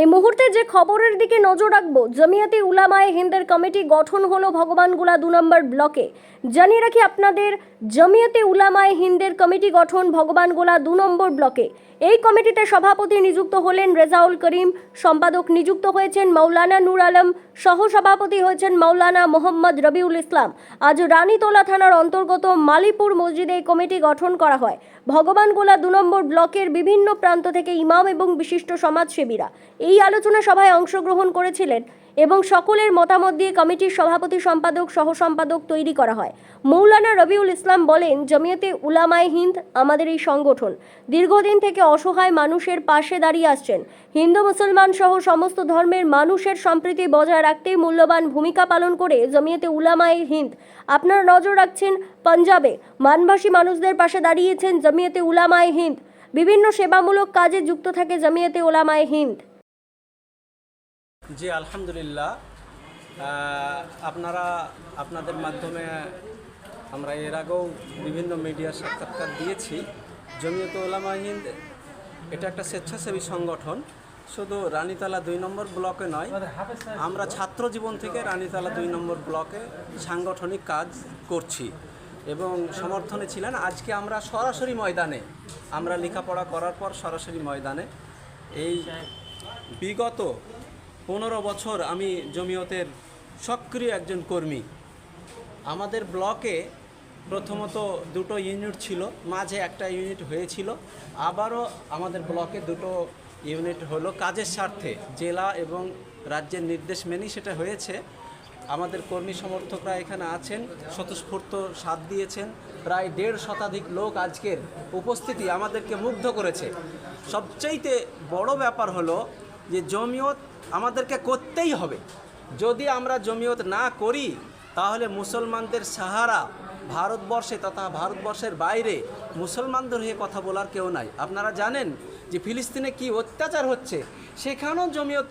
এই মুহূর্তে যে খবরের দিকে নজর রাখব, জমিয়াতে উলামায়ে হিন্দের কমিটি গঠন হলো ভগবানগোলা দু নম্বর ব্লকে। জানিয়ে রাখি আপনাদের, জমিয়াতে উলামায়ে হিন্দের কমিটি গঠন ভগবানগোলা দু নম্বর ব্লকে। এই কমিটিতে সভাপতি নিযুক্ত হলেন রেজাউল করিম, সম্পাদক নিযুক্ত হয়েছেন মৌলানা নূর আলম, সহসভাপতি হয়েছেন মৌলানা মোহাম্মদ রবিউল ইসলাম। আজ রানীতলা থানার অন্তর্গত মালিপুর মসজিদে এই কমিটি গঠন করা হয়। ভগবানগোলা দু নম্বর ব্লকের বিভিন্ন প্রান্ত থেকে ইমাম এবং বিশিষ্ট সমাজসেবীরা এই আলোচনা সভায় অংশগ্রহণ করেছিলেন। এবং সকলের মতামত দিয়ে কমিটির সভাপতি সম্পাদক, সহ সম্পাদক তৈরি করা হয়। মৌলানা রবিউল ইসলাম বলেন, জমিয়তে উলামায়ে হিন্দ আমাদের এই সংগঠন। দীর্ঘদিন থেকে অসহায় মানুষের পাশে দাঁড়িয়ে আসছেন। হিন্দু, মুসলমান সহ সমস্ত ধর্মের মানুষের সম্প্রীতি বজায় রাখতে মূল্যবান ভূমিকা পালন করে জমিয়তে উলামায়ে হিন্দ। আপনারা নজর রাখছেন পাঞ্জাবে। মানভাসী মানুষদের পাশে দাঁড়িয়েছেন জমিয়তে উলামায়ে হিন্দ। বিভিন্ন সেবামূলক কাজে যুক্ত থাকে জমিয়তে ওলামায়ে হিন্দ। জি, আলহামদুলিল্লাহ। আপনারা, আপনাদের মাধ্যমে আমরা এর আগেও বিভিন্ন মিডিয়ার সাক্ষাৎকার দিয়েছি। জমিয়ত ওলামা হিন্দ, এটা একটা স্বেচ্ছাসেবী সংগঠন। শুধু রানীতলা দুই নম্বর ব্লকে নয়, আমরা ছাত্র জীবন থেকে রানীতলা দুই নম্বর ব্লকে সাংগঠনিক কাজ করছি এবং সমর্থনে ছিলেন। আজকে আমরা সরাসরি ময়দানে, আমরা লেখাপড়া করার পর সরাসরি ময়দানে এই বিগত পনেরো বছর আমি জমিয়তের সক্রিয় একজন কর্মী। আমাদের ব্লকে প্রথমত দুটো ইউনিট ছিল, মাঝে একটা ইউনিট হয়েছিল, আবারও আমাদের ব্লকে দুটো ইউনিট হলো কাজের স্বার্থে। জেলা এবং রাজ্যের নির্দেশ মেনেই সেটা হয়েছে। আমাদের কর্মী সমর্থকরা এখানে আছেন, স্বতঃস্ফূর্ত সাথ দিয়েছেন। প্রায় দেড় শতাধিক লোক আজকের উপস্থিতি আমাদেরকে মুগ্ধ করেছে। সবচাইতে বড় ব্যাপার হলো যে জমিয়ত আমাদেরকে করতেই হবে। যদি আমরা জমিয়ত না করি, তাহলে মুসলমানদের সাহারা ভারতবর্ষে তথা ভারতবর্ষের বাইরে মুসলমানদের হয়ে কথা বলার কেউ নাই। আপনারা জানেন যে ফিলিস্তিনে কি অত্যাচার হচ্ছে? সেখানেও জমিয়ত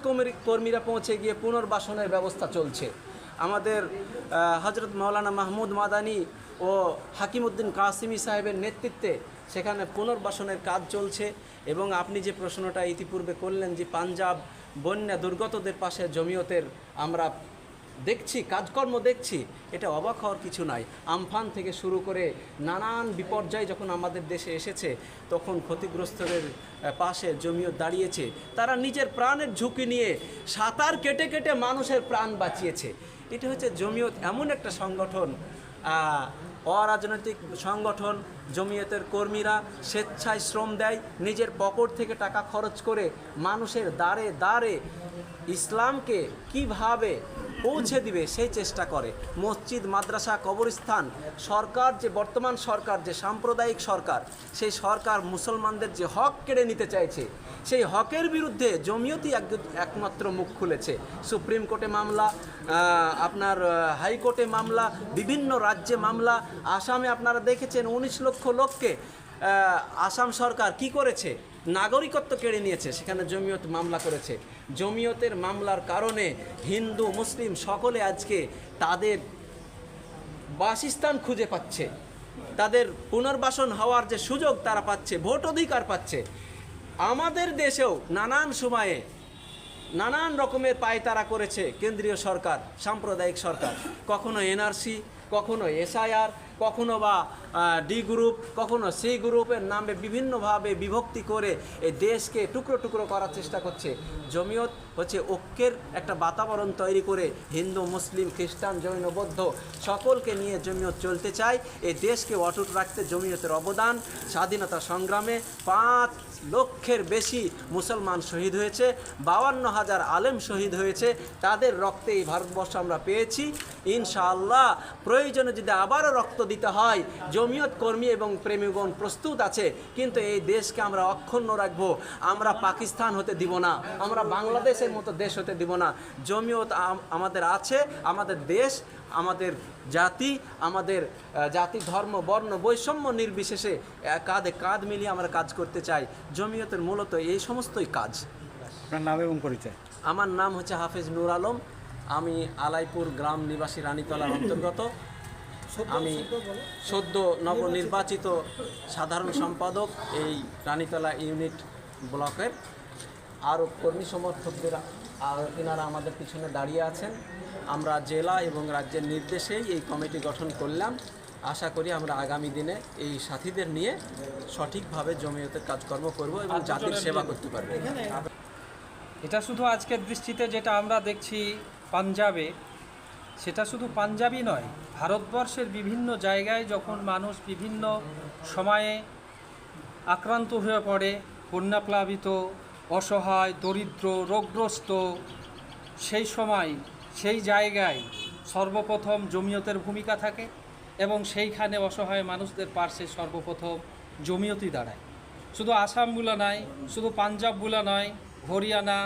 কর্মীরা পৌঁছে গিয়ে পুনর্বাসনের ব্যবস্থা চলছে। আমাদের হজরত মৌলানা মাহমুদ মাদানি ও হাকিমউদ্দিন কাসিমি সাহেবের নেতৃত্বে সেখানে পুনর্বাসনের কাজ চলছে এবং আপনি যে প্রশ্নটা ইতিপূর্বে করলেন যে পাঞ্জাব বন্যা দুর্গতদের পাশে জমিয়তের আমরা দেখছি, কাজকর্ম দেখছি, এটা অবাক হওয়ার কিছু নাই। আমফান থেকে শুরু করে নানান বিপর্যয় যখন আমাদের দেশে এসেছে, তখন ক্ষতিগ্রস্তদের পাশে জমিয়ত দাঁড়িয়েছে। তারা নিজের প্রাণের ঝুঁকি নিয়ে সাঁতার কেটে কেটে মানুষের প্রাণ বাঁচিয়েছে। এটা হচ্ছে জমিয়ত এমন একটা সংগঠন অরাজনৈতিক সংগঠন, জমিয়তের কর্মীরা স্বেচ্ছায় শ্রম দেয়, নিজের পকেট থেকে টাকা খরচ করে মানুষের দ্বারে দ্বারে ইসলামকে কীভাবে পৌঁছে দিবে সেই চেষ্টা করে। মসজিদ, মাদ্রাসা, কবরস্থান, সরকার যে, বর্তমান সরকার, যে সাম্প্রদায়িক সরকার, সেই সরকার মুসলমানদের যে হক কেড়ে নিতে চাইছে, সেই হকের বিরুদ্ধে জমিয়তই এক- একমাত্র মুখ খুলেছে। সুপ্রিম কোর্টে মামলা আপনার হাইকোর্টে মামলা, বিভিন্ন রাজ্যে মামলা, আসামে আপনারা দেখেছেন, উনিশ লক্ষ লোককে আসাম সরকার কি করেছে? নাগরিকত্ব কেড়ে নিয়েছে, সেখানে জমিয়ত মামলা করেছে। জমিয়তের মামলার কারণে হিন্দু, মুসলিম সকলে আজকে তাদের বাসস্থান খুঁজে পাচ্ছে। তাদের পুনর্বাসন হওয়ার যে সুযোগ তারা পাচ্ছে, ভোট অধিকার পাচ্ছে। আমাদের দেশেও নানান সময়ে নানান রকমের পায়তারা করেছে কেন্দ্রীয় সরকার, সাম্প্রদায়িক সরকার। কখনো এনআরসি, কখনো এসআইআর কখনো বা ডি গ্রুপ, কখনো সি গ্রুপের নামে বিভিন্নভাবে বিভক্তি করে এই দেশকে টুকরো টুকরো করার চেষ্টা করছে। জমিয়ত হচ্ছে ঐক্যের একটা বাতাবরণ তৈরি করে হিন্দু, মুসলিম, খ্রিস্টান জৈন বৌদ্ধ সকলকে নিয়ে জমিয়ত চলতে চায়। এই দেশকে অটুট রাখতে জমিয়তের অবদান, স্বাধীনতা সংগ্রামে পাঁচ লক্ষের বেশি মুসলমান শহীদ হয়েছে, বাউান্ন হাজার আলেম শহীদ হয়েছে, তাদের রক্তে এই ভারতবর্ষ আমরা পেয়েছি। ইনশাআল্লাহ প্রয়োজনে যদি আবারও রক্ত দিতে হয়। জমিয়ত কর্মী এবং প্রেমীগণ প্রস্তুত আছে কিন্তু এই দেশকে আমরা অক্ষুণ্ণ রাখব। আমরা পাকিস্তান হতে দিব না আমরা বাংলাদেশের মতো দেশ হতে দিব না। জমিয়ত আমাদের আছে আমাদের দেশ আমাদের জাতি আমাদের জাতি ধর্ম বর্ণ বৈষম্য নির্বিশেষে কাঁধে কাঁধ মিলিয়ে আমরা কাজ করতে চাই। জমিয়তের মূলত এই সমস্তই কাজ। আপনার নাম এবং পরিচয়? আমার নাম হচ্ছে হাফেজ নূর আলম। আমি আলাইপুর গ্রাম নিবাসী রানীতলার অন্তর্গত। আমি সদ্য নবনির্বাচিত সাধারণ সম্পাদক এই রানীতলা ইউনিট ব্লকের। আরও কর্মী সমর্থকদের আর এনারা আমাদের পিছনে দাঁড়িয়ে আছেন। আমরা জেলা এবং রাজ্যের নির্দেশেই এই কমিটি গঠন করলাম। আশা করি আমরা আগামী দিনে এই সাথীদের নিয়ে সঠিকভাবে জমিয়তের কাজকর্ম করব এবং জাতির সেবা করতে পারব। এটা শুধু আজকের দৃষ্টিতে যেটা আমরা দেখছি পাঞ্জাবে সেটা শুধু পাঞ্জাবই নয়, ভারতবর্ষের বিভিন্ন জায়গায় যখন মানুষ বিভিন্ন সময়ে আক্রান্ত হয়ে পড়ে বন্যাপ্লাবিত অসহায়, দরিদ্র, রোগগ্রস্ত, সেই সময় সেই জায়গায় সর্বপ্রথম জমিয়তের ভূমিকা থাকে এবং সেইখানে অসহায় মানুষদের পার্শ্বে সর্বপ্রথম জমিয়তই দাঁড়ায়। শুধু আসামগুলো নয়, শুধু পাঞ্জাবগুলো নয়, হরিয়ানা,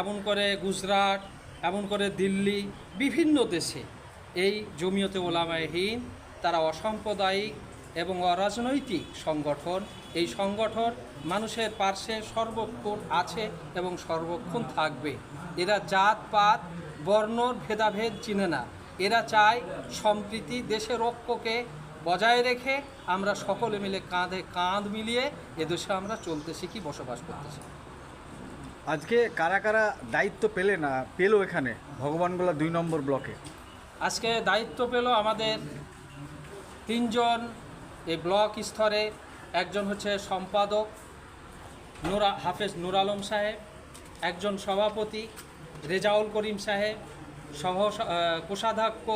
এমন করে গুজরাট এমন করে দিল্লি, বিভিন্ন দেশে এই জমিয়তে ওলামায়ে হিন্দ, তারা অসাম্প্রদায়িক এবং অরাজনৈতিক সংগঠন। এই সংগঠন মানুষের পার্শ্বে সর্বক্ষণ আছে এবং সর্বক্ষণ থাকবে। এরা জাত, পাত বর্ণর ভেদাভেদ চিনে না। এরা চায় সম্প্রীতি দেশের ঐক্যকে বজায় রেখে আমরা সকলে মিলে কাঁধে কাঁধ মিলিয়ে এদেশে আমরা চলতে শিখি, বসবাস করতে শিখি। আজকে কারা কারা দায়িত্ব পেলে না পেল এখানে? ভগবানগোলা দুই নম্বর ব্লকে। আজকে দায়িত্ব পেল আমাদের তিনজন এই ব্লক স্তরে। একজন হচ্ছে সম্পাদক নুরা হাফেজ নুর আলম সাহেব, একজন সভাপতি রেজাউল করিম সাহেব, সহ কোষাধ্যক্ষ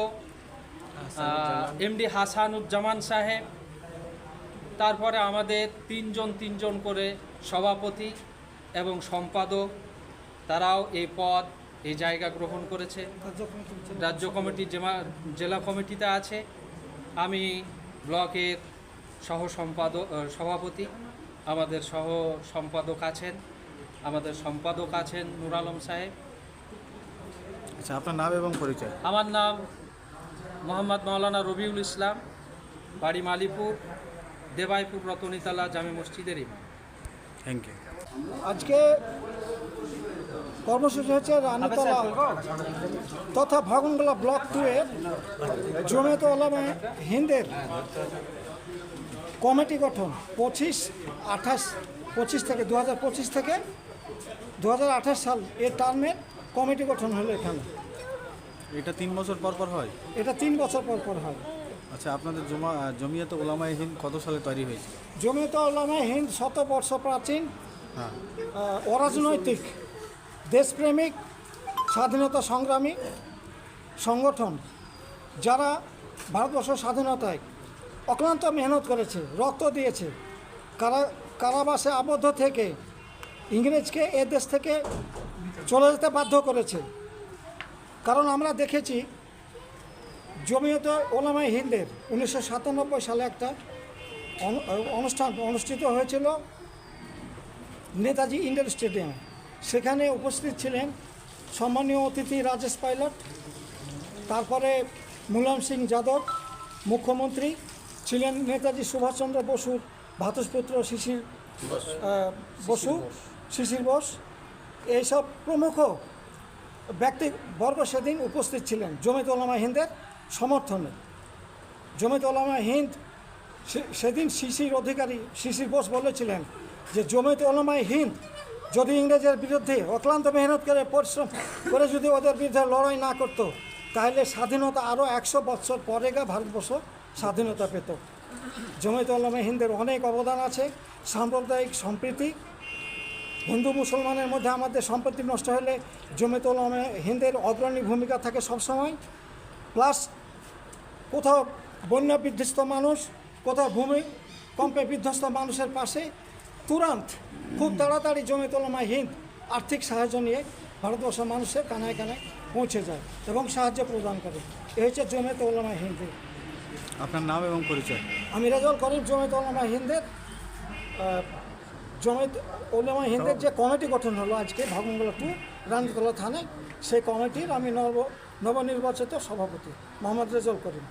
এমডি হাসানুজ্জামান সাহেব। তারপরে আমাদের তিনজন তিনজন করে সভাপতি এবং সম্পাদক তারাও এই পদ এই জায়গা গ্রহণ করেছে। রাজ্য কমিটি জেমা- জেলা কমিটিতে আছে। আমি ব্লকের সহ সম্পাদক সভাপতি। আমাদের সহ সম্পাদক আছেন আমাদের সম্পাদক আছেন নুর আলম সাহেব। আচ্ছা আপনার নাম এবং পরিচয়? আমার নাম মোহাম্মদ মাওলানা রবিউল ইসলাম বাড়ি মালিপুর দেবাইপুর রতনীতলা জামে মসজিদের ইমাম। থ্যাংক ইউ আজকে কর্মসূচি হচ্ছে রানীতলা তথা ভাগনগোলা ব্লক টু এর জমেত ওলামা হিন্দের কমিটি গঠন পঁচিশ আঠাশ পঁচিশ থেকে দু হাজার পঁচিশ থেকে দু হাজার আঠাশ সাল এর টার্মের কমিটি গঠন হলো এখানে। এটা তিন বছর পর পর হয়? এটা তিন বছর পর পর হয়। আচ্ছা আপনাদের জমা জমিয়ত ওলামায় হিন্দ কত সালে তৈরি হয়েছে? জমিয়ত ওলামা হিন্দ শত বর্ষ প্রাচীন অরাজনৈতিক, দেশপ্রেমিক, স্বাধীনতা সংগ্রামী সংগঠন, যারা ভারতবর্ষ স্বাধীনতায় অক্লান্ত মেহনত করেছে, রক্ত দিয়েছে, কারা, কারাবাসে আবদ্ধ থেকে ইংরেজকে এ দেশ থেকে চলে যেতে বাধ্য করেছে। কারণ আমরা দেখেছি, জমিয়ত ওলামাই হিন্দের উনিশশো সাতানব্বই সালে একটা অনুষ্ঠান অনুষ্ঠিত হয়েছিল। নেতাজি ইন্ডোর স্টেডিয়ামে। সেখানে উপস্থিত ছিলেন সম্মানীয় অতিথি রাজেশ পাইলট, তারপরে মুলায়ম সিং যাদব, মুখ্যমন্ত্রী ছিলেন নেতাজি সুভাষচন্দ্র বসুর ভাতুষপুত্র শিশির বসু, শিশির বোস। এইসব প্রমুখ ব্যক্তিবর্গ সেদিন উপস্থিত ছিলেন জমিত ওলামা হিন্দের সমর্থনে। জমিত ওলামা হিন্দ সেদিন শিশির অধিকারী শিশির বোস বলেছিলেন যে জমিত ওলামায় হিন্দ যদি ইংরেজের বিরুদ্ধে অক্লান্ত মেহনত করে পরিশ্রম করে যদি ওদের বিরুদ্ধে লড়াই না করত, তাহলে স্বাধীনতা আরও একশো বছর পরে গা ভারতবর্ষ স্বাধীনতা পেত। জমিত ওলামা হিন্দের অনেক অবদান আছে, সাম্প্রদায়িক সম্প্রীতি। হিন্দু মুসলমানের মধ্যে আমাদের সম্পত্তি নষ্ট হলে জমিত ওলামা হিন্দের অগ্রণী ভূমিকা থাকে সবসময়। প্লাস কোথাও বন্যা বিধ্বস্ত মানুষ, কোথাও ভূমি কম্পে বিধ্বস্ত মানুষের পাশে তুরন্ত। খুব তাড়াতাড়ি জমি তোলমায় হিন্দ। আর্থিক সাহায্য নিয়ে ভারতবর্ষের মানুষের কানায় কানায় পৌঁছে যায় এবং সাহায্য প্রদান করে। এ হচ্ছে জমে তোলমায় হিন্দি আপনার নাম এবং পরিচয়? আমি রেজল করিম জমিত ওলামা হিন্দের। জমিত ওলামা হিন্দের যে কমিটি গঠন হলো আজকে ভাগনগোলা টু রানীতলা থানায় সেই কমিটির আমি নব নবনির্বাচিত সভাপতি মোহাম্মদ রেজল করিম।